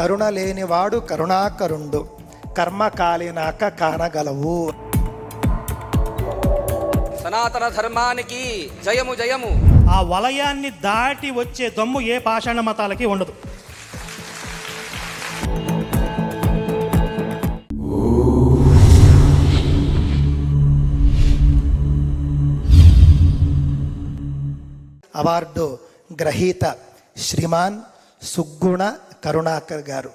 కరుణ లేనివాడు కరుణాకరుండు. కర్మ కాలినాక కానగలవు. సనాతన ధర్మానికి జయము జయము. ఆ వలయాన్ని దాటి వచ్చే దమ్ము ఏ పాషాణ మతాలకి ఉండదు. అవార్డు గ్రహీత శ్రీమాన్ సుగ్గుణ కరుణాకర్ గారు.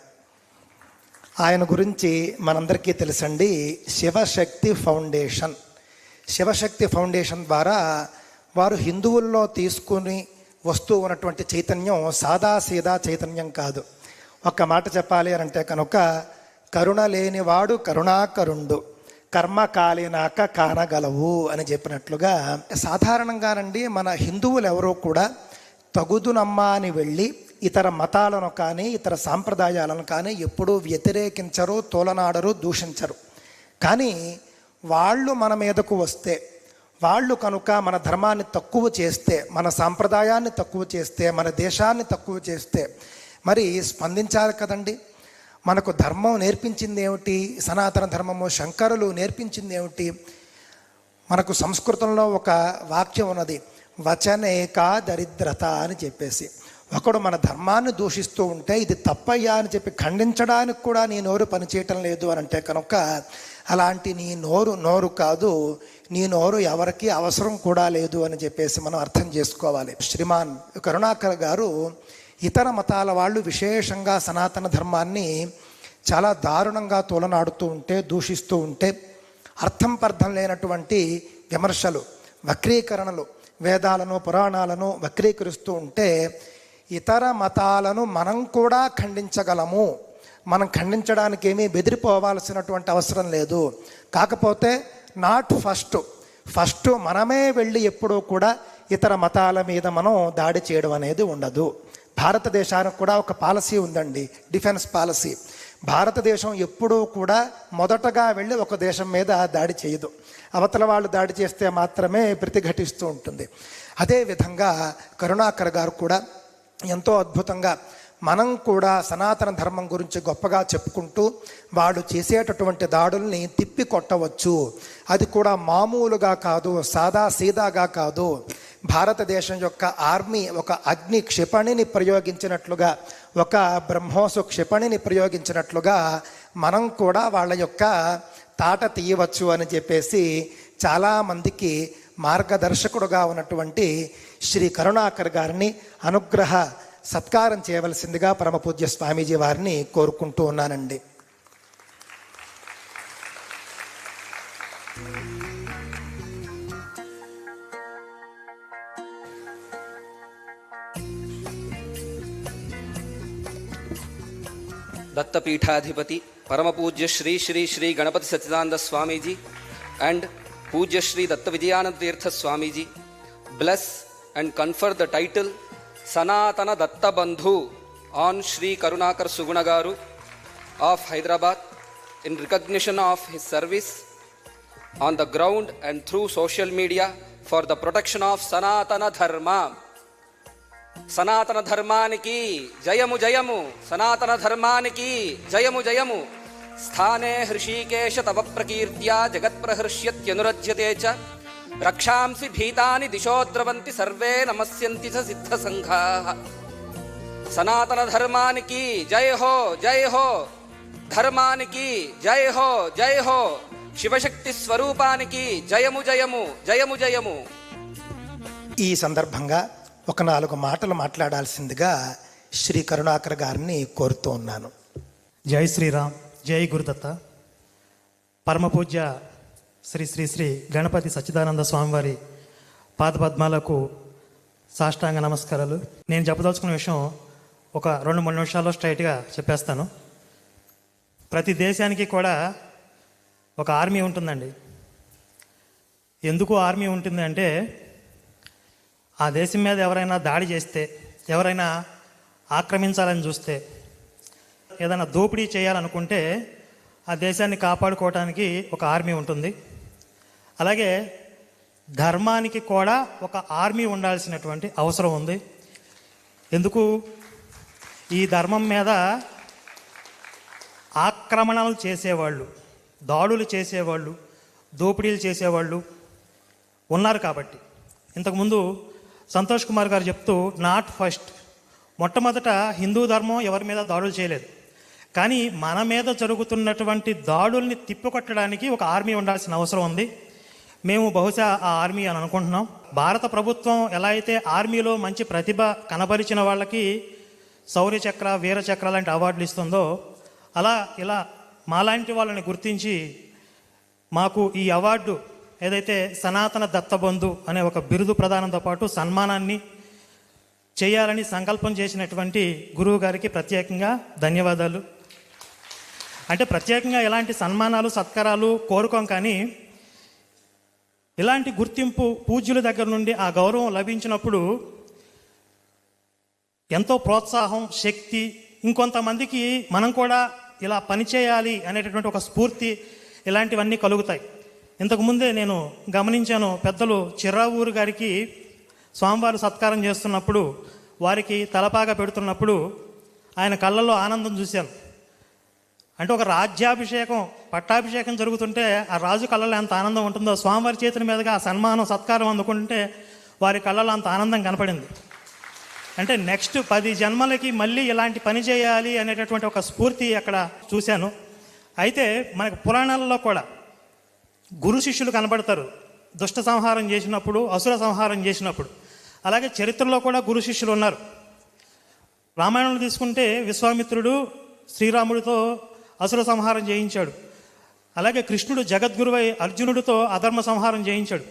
ఆయన గురించి మనందరికీ తెలుసండి శివశక్తి ఫౌండేషన్. శివశక్తి ఫౌండేషన్ ద్వారా వారు హిందువుల్లో తీసుకుని వస్తూ ఉన్నటువంటి చైతన్యం సాదా సీదా చైతన్యం కాదు. ఒక్క మాట చెప్పాలి అని అంటే కనుక కరుణ లేనివాడు కరుణాకరుండు కర్మ కాలినాక కానగలవు అని చెప్పినట్లుగా సాధారణంగానండి మన హిందువులు ఎవరో కూడా తగుదునమ్మా అని వెళ్ళి ఇతర మతాలను కానీ ఇతర సాంప్రదాయాలను కానీ ఎప్పుడూ వ్యతిరేకించరు తోలనాడరు దూషించరు. కానీ వాళ్ళు మన మీదకు వస్తే వాళ్ళు కనుక మన ధర్మాన్ని తక్కువ చేస్తే మన సాంప్రదాయాన్ని తక్కువ చేస్తే మన దేశాన్ని తక్కువ చేస్తే మరి స్పందించాలి కదండి. మనకు ధర్మం నేర్పించింది ఏమిటి? సనాతన ధర్మము శంకరులు నేర్పించింది ఏమిటి? మనకు సంస్కృతంలో ఒక వాక్యం ఉన్నది వచనేకా దరిద్రత అని చెప్పేసి. ఒకడు మన ధర్మాన్ని దూషిస్తూ ఉంటే ఇది తప్పయ్యా అని చెప్పి ఖండించడానికి కూడా నీ నోరు పనిచేయటం లేదు అని అంటే కనుక అలాంటి నీ నోరు నోరు కాదు నీ నోరు ఎవరికి అవసరం కూడా లేదు అని చెప్పేసి మనం అర్థం చేసుకోవాలి. శ్రీమాన్ కరుణాకర్ గారు ఇతర మతాల వాళ్ళు విశేషంగా సనాతన ధర్మాన్ని చాలా దారుణంగా తోలనాడుతూ ఉంటే దూషిస్తూ ఉంటే అర్థం పర్థం లేనటువంటి విమర్శలు వక్రీకరణలు వేదాలను పురాణాలను వక్రీకరిస్తూ ఉంటే ఇతర మతాలను మనం కూడా ఖండించగలము. మనం ఖండించడానికి ఏమీ బెదిరిపోవాల్సినటువంటి అవసరం లేదు. కాకపోతే నాట్ ఫస్ట్ ఫస్ట్ మనమే వెళ్ళి ఎప్పుడూ కూడా ఇతర మతాల మీద మనం దాడి చేయడం అనేది ఉండదు. భారతదేశానికి కూడా ఒక పాలసీ ఉందండి డిఫెన్స్ పాలసీ భారతదేశం ఎప్పుడూ కూడా మొదటగా వెళ్ళి ఒక దేశం మీద దాడి చేయదు. అవతల వాళ్ళు దాడి చేస్తే మాత్రమే ప్రతిఘటిస్తూ ఉంటుంది. అదేవిధంగా కరుణాకర్ గారు కూడా ఎంతో అద్భుతంగా మనం కూడా సనాతన ధర్మం గురించి గొప్పగా చెప్పుకుంటూ వాళ్ళు చేసేటటువంటి దాడుల్ని తిప్పి కొట్టవచ్చు అది కూడా మామూలుగా కాదు సాదా సీదాగా కాదు. భారతదేశం యొక్క ఆర్మీ ఒక అగ్ని క్షిపణిని ప్రయోగించినట్లుగా ఒక బ్రహ్మోసు క్షిపణిని ప్రయోగించినట్లుగా మనం కూడా వాళ్ళ యొక్క తాట తీయవచ్చు అని చెప్పేసి చాలామందికి మార్గదర్శకుడుగా ఉన్నటువంటి శ్రీ కరుణాకర్ గారిని అనుగ్రహ సత్కారం చేయవలసిందిగా పరమపూజ్య స్వామీజీ వారిని కోరుకుంటూ ఉన్నానండి. దత్తపీఠాధిపతి పరమపూజ్య శ్రీ శ్రీ శ్రీ గణపతి సచ్చిదానంద స్వామీజీ అండ్ పూజ్య Shri Datta Vijayananda Teertha Swamiji. Bless and confer the title Sanatana Dattabandhu on Shri Karunakar Suguna garu of Hyderabad in recognition of his service on the ground and through social media for the protection of Sanatana Dharma Sanatana ధర్మానికి జయము జయము సనాతన ధర్మానికి జయము జయము. స్థానే హృషీకేశ తవ ప్రకీర్త్యా జగత్ప్రహర్ష్యత్యనురజ్యతే చ. రక్షాంసి భీతాని దిశో ద్రవంతి సర్వే నమస్యంతి చ సిద్ధ సంఘా సనాతన ధర్మానికి జై హో జై హో. ధర్మానికి జై హో జై హో. శివశక్తి స్వరూపానికి జయము జయము జయము జయము. ఈ సందర్భంగా ఒక నాలుగు మాటలు మాట్లాడాల్సిందిగా శ్రీ కరుణాకర్ గారిని కోరుతూ ఉన్నాను. జై శ్రీరామ్ జై గురుదత్త. పరమ పూజ్య శ్రీ శ్రీ శ్రీ గణపతి సచ్చిదానంద స్వామివారి పాదపద్మాలకు సాష్టాంగ నమస్కారాలు. నేను చెప్పదలుచుకున్న విషయం ఒక రెండు మూడు నిమిషాల్లో స్ట్రైట్గా చెప్పేస్తాను. ప్రతి దేశానికి కూడా ఒక ఆర్మీ ఉంటుందండి. ఎందుకు ఆర్మీ ఉంటుంది అంటే ఆ దేశం మీద ఎవరైనా దాడి చేస్తే ఎవరైనా ఆక్రమించాలని చూస్తే ఏదైనా దోపిడీ చేయాలనుకుంటే ఆ దేశాన్ని కాపాడుకోవడానికి ఒక ఆర్మీ ఉంటుంది. అలాగే ధర్మానికి కూడా ఒక ఆర్మీ ఉండాల్సినటువంటి అవసరం ఉంది. ఎందుకు? ఈ ధర్మం మీద ఆక్రమణలు చేసేవాళ్ళు దాడులు చేసేవాళ్ళు దోపిడీలు చేసేవాళ్ళు ఉన్నారు కాబట్టి. ఇంతకుముందు సంతోష్ కుమార్ గారు చెప్తూ నాట్ ఫస్ట్. మొట్టమొదట హిందూ ధర్మం ఎవరి మీద దాడులు చేయలేదు. కానీ మన మీద జరుగుతున్నటువంటి దాడుల్ని తిప్పికొట్టడానికి ఒక ఆర్మీ ఉండాల్సిన అవసరం ఉంది. మేము బహుశా ఆ ఆర్మీ అని అనుకుంటున్నాం. భారత ప్రభుత్వం ఎలా అయితే ఆర్మీలో మంచి ప్రతిభ కనబరిచిన వాళ్ళకి శౌర్య చక్ర వీర చక్ర లాంటి అవార్డులు ఇస్తుందో అలా ఇలా మాలాంటి వాళ్ళని గుర్తించి మాకు ఈ అవార్డు ఏదైతే సనాతన దత్తబంధు అనే ఒక బిరుదు ప్రదానంతో పాటు సన్మానాన్ని చేయాలని సంకల్పం చేసినటువంటి గురువు గారికి ప్రత్యేకంగా ధన్యవాదాలు. అంటే ప్రత్యేకంగా ఎలాంటి సన్మానాలు సత్కారాలు కోరుకోం కానీ ఇలాంటి గుర్తింపు పూజ్యుల దగ్గర నుండి ఆ గౌరవం లభించినప్పుడు ఎంతో ప్రోత్సాహం శక్తి ఇంకొంతమందికి మనం కూడా ఇలా పనిచేయాలి అనేటటువంటి ఒక స్ఫూర్తి ఇలాంటివన్నీ కలుగుతాయి. ఇంతకుముందే నేను గమనించాను పెద్దలు చిర్రావూరు గారికి స్వామివారు సత్కారం చేస్తున్నప్పుడు వారికి తలపాగా పెడుతున్నప్పుడు ఆయన కళ్ళల్లో ఆనందం చూశాను. అంటే ఒక రాజ్యాభిషేకం పట్టాభిషేకం జరుగుతుంటే ఆ రాజు కళ్ళలో ఎంత ఆనందం ఉంటుందో స్వామివారి చేతుల మీదుగా ఆ సన్మానం సత్కారం అందుకుంటే వారి కళ్ళలో అంత ఆనందం కనపడింది. అంటే నెక్స్ట్ పది జన్మలకి మళ్ళీ ఇలాంటి పని చేయాలి అనేటటువంటి ఒక స్ఫూర్తి అక్కడ చూశాను. అయితే మనకు పురాణాలలో కూడా గురు శిష్యులు కనబడతారు. దుష్ట సంహారం చేసినప్పుడు అసుర సంహారం చేసినప్పుడు. అలాగే చరిత్రలో కూడా గురు శిష్యులు ఉన్నారు. రామాయణంలో తీసుకుంటే విశ్వామిత్రుడు శ్రీరాముడితో అసుర సంహారం చేయించాడు. అలాగే కృష్ణుడు జగద్గురువై అర్జునుడితో అధర్మ సంహారం చేయించాడు.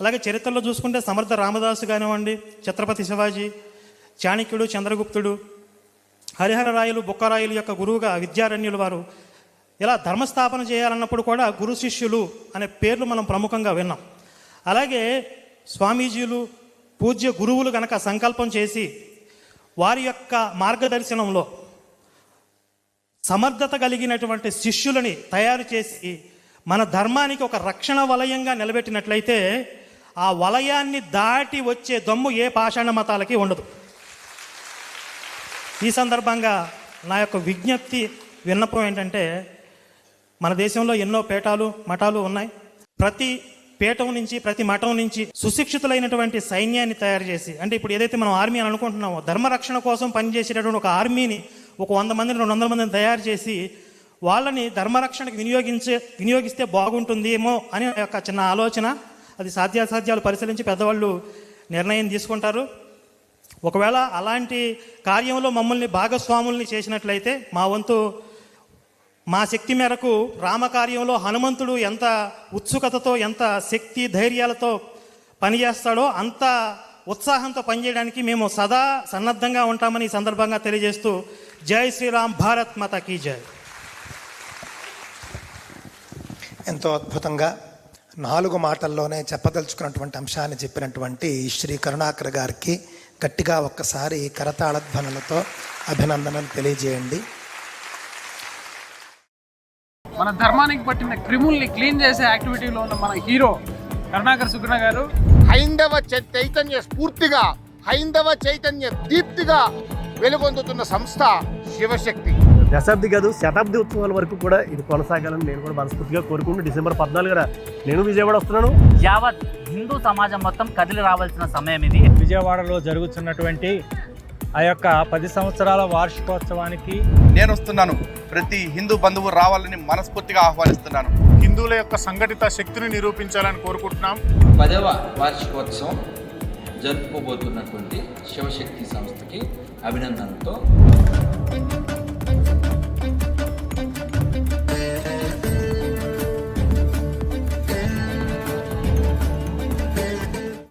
అలాగే చరిత్రలో చూసుకుంటే సమర్థ రామదాసు కానివ్వండి ఛత్రపతి శివాజీ చాణక్యుడు చంద్రగుప్తుడు హరిహర రాయలు బుక్కరాయులు యొక్క గురువుగా విద్యారణ్యులు వారు ఇలా ధర్మస్థాపన చేయాలన్నప్పుడు కూడా గురు శిష్యులు అనే పేర్లు మనం ప్రముఖంగా విన్నాం. అలాగే స్వామీజీలు పూజ్య గురువులు గనక సంకల్పం చేసి వారి యొక్క మార్గదర్శనంలో సమర్థత కలిగినటువంటి శిష్యులని తయారు చేసి మన ధర్మానికి ఒక రక్షణ వలయంగా నిలబెట్టినట్లయితే ఆ వలయాన్ని దాటి వచ్చే దమ్ము ఏ పాషాణ మతాలకి ఉండదు. ఈ సందర్భంగా నా యొక్క విజ్ఞప్తి విన్నపం ఏంటంటే మన దేశంలో ఎన్నో పేటాలు మఠాలు ఉన్నాయి. ప్రతి పీఠం నుంచి ప్రతి మఠం నుంచి సుశిక్షితులైనటువంటి సైన్యాన్ని తయారు చేసి అంటే ఇప్పుడు ఏదైతే మనం ఆర్మీ అని అనుకుంటున్నామో ధర్మరక్షణ కోసం పనిచేసేటటువంటి ఒక ఆర్మీని ఒక వంద మందిని రెండు వందల మందిని తయారు చేసి వాళ్ళని ధర్మరక్షణకు వినియోగించే వినియోగిస్తే బాగుంటుంది ఏమో అని ఒక చిన్న ఆలోచన. అది సాధ్యాసాధ్యాలు పరిశీలించి పెద్దవాళ్ళు నిర్ణయం తీసుకుంటారు. ఒకవేళ అలాంటి కార్యంలో మమ్మల్ని భాగస్వాముల్ని చేసినట్లయితే మా వంతు మా శక్తి మేరకు రామకార్యంలో హనుమంతుడు ఎంత ఉత్సుకతతో ఎంత శక్తి ధైర్యాలతో పనిచేస్తాడో అంత ఉత్సాహంతో పనిచేయడానికి మేము సదా సన్నద్ధంగా ఉంటామని ఈ సందర్భంగా తెలియజేస్తూ జై శ్రీరామ్ భారత్ మాత కీ జై. ఎంతో అద్భుతంగా నాలుగు మాటల్లోనే చెప్పదలుచుకున్నటువంటి అంశాన్ని చెప్పినటువంటి శ్రీ కరుణాకర్ గారికి గట్టిగా ఒక్కసారి కరతాళ ధ్వనులతో అభినందనలు తెలియజేయండి. మన ధర్మానికి పట్టిన క్రిముల్ని క్లీన్ చేసే యాక్టివిటీలో ఉన్న మన హీరో కరుణాకర్ సుగ్న గారు. హైందవ చై- చైతన్య స్ఫూర్తిగా హైందవ చైతన్య దీప్తిగా వెలుగొందుతున్న సంస్థ శివశక్తి. దశాబ్ది కాదు శతాబ్ది ఉత్సవాల వరకు కూడా ఇది కొనసాగాలని నేను కూడా మనస్ఫూర్తిగా కోరుకుంటూ డిసెంబర్ పద్నాలుగున నేను విజయవాడ వస్తున్నాను. యావత్ హిందూ సమాజం మొత్తం కదిలి రావాల్సిన సమయం ఇది. విజయవాడలో జరుగుతున్నటువంటి ఆ యొక్క పది సంవత్సరాల వార్షికోత్సవానికి నేను వస్తున్నాను. ప్రతి హిందూ బంధువు రావాలని మనస్ఫూర్తిగా ఆహ్వానిస్తున్నాను. హిందువుల యొక్క సంఘటిత శక్తిని నిరూపించాలని కోరుకుంటున్నాం. పదవ వార్షికోత్సవం జరుపుకోబోతున్నటువంటి శివశక్తి సంస్థకి అభినందనతో